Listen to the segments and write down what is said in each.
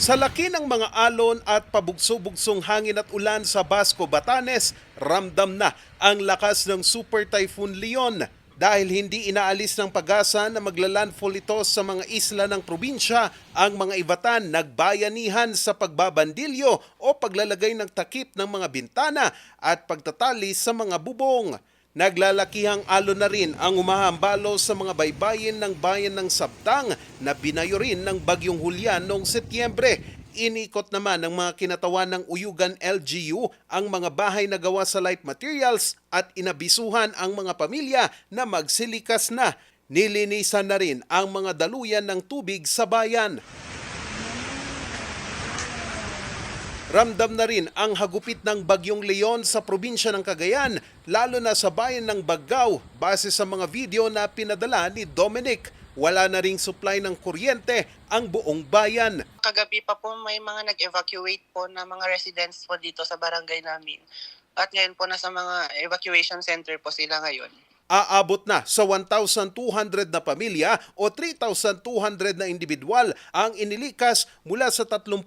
Sa laki ng mga alon at pabugso-bugsong hangin at ulan sa Basco, Batanes, ramdam na ang lakas ng Super Typhoon Leon. Dahil hindi inaalis ng pag-asa na maglalandfall ito sa mga isla ng probinsya, ang mga ibatan nagbayanihan sa pagbabandilyo o paglalagay ng takip ng mga bintana at pagtatali sa mga bubong. Naglalakihang alon na rin ang umahambalo sa mga baybayin ng bayan ng Sabtang na binayo rin ng Bagyong Hulyan noong Setyembre. Inikot naman ng mga kinatawan ng Uyugan LGU ang mga bahay na gawa sa light materials at inabisuhan ang mga pamilya na magsilikas na. Nilinisan na rin ang mga daluyan ng tubig sa bayan. Ramdam na rin ang hagupit ng Bagyong Leon sa probinsya ng Cagayan, lalo na sa bayan ng Baggao, base sa mga video na pinadala ni Dominic. Wala na ring supply ng kuryente ang buong bayan. Kagabi pa po may mga nag-evacuate po na mga residents po dito sa barangay namin. At ngayon po nasa mga evacuation center po sila ngayon. Aabot na sa 1,200 na pamilya o 3,200 na individual ang inilikas mula sa 35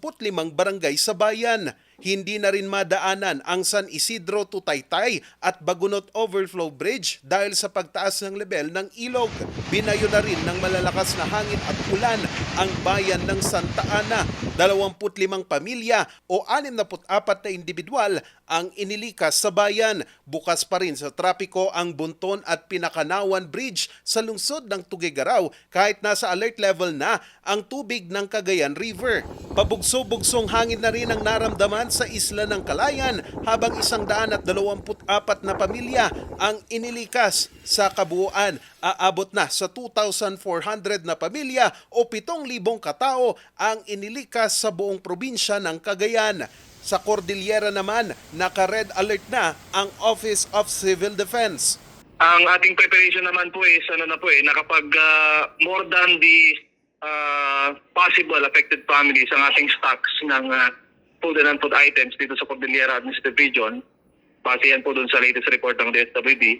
barangay sa bayan. Hindi na rin madaanan ang San Isidro to Taytay at Bagunot Overflow Bridge dahil sa pagtaas ng level ng ilog. Binayo na rin ng malalakas na hangin at ulan ang bayan ng Santa Ana. 25 pamilya o 64 na individual ang inilikas sa bayan. Bukas pa rin sa trapiko ang Bunton at Pinakanawan Bridge sa lungsod ng Tugigaraw kahit nasa alert level na ang tubig ng Cagayan River. Pabugso-bugsong hangin na rin ang naramdaman sa isla ng Kalayan habang isang daan at 24 na pamilya ang inilikas sa kabuuan. Aabot na sa 2,400 na pamilya o 7,000 katao ang inilikas sa buong probinsya ng Cagayan. Sa Cordillera naman, naka-red alert na ang Office of Civil Defense. Ang ating preparation naman po is ano na po eh nakapag ah, more than the ah, possible affected families ang ating stocks ng food and non-food items dito sa Cordillera Administrative Region. Base yan po dun sa latest report ng DSWD.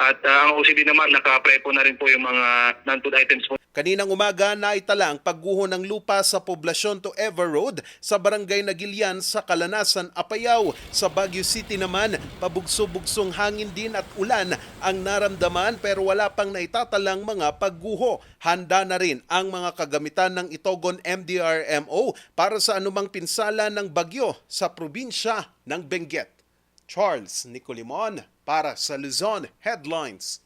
At ah, ang OCD naman naka-prepo na rin po yung mga non-food items po Kaninang umaga naitala ang pagguho ng lupa sa poblasyon to Ever Road sa barangay Nagilian sa Kalanasan, Apayao. Sa Baguio City naman, pabugso-bugsong hangin din at ulan ang naramdaman pero wala pang naitatalang mga pagguho. Handa na rin ang mga kagamitan ng Itogon MDRMO para sa anumang pinsala ng bagyo sa probinsya ng Benguet. Charles Nicolimon para sa Luzon Headlines.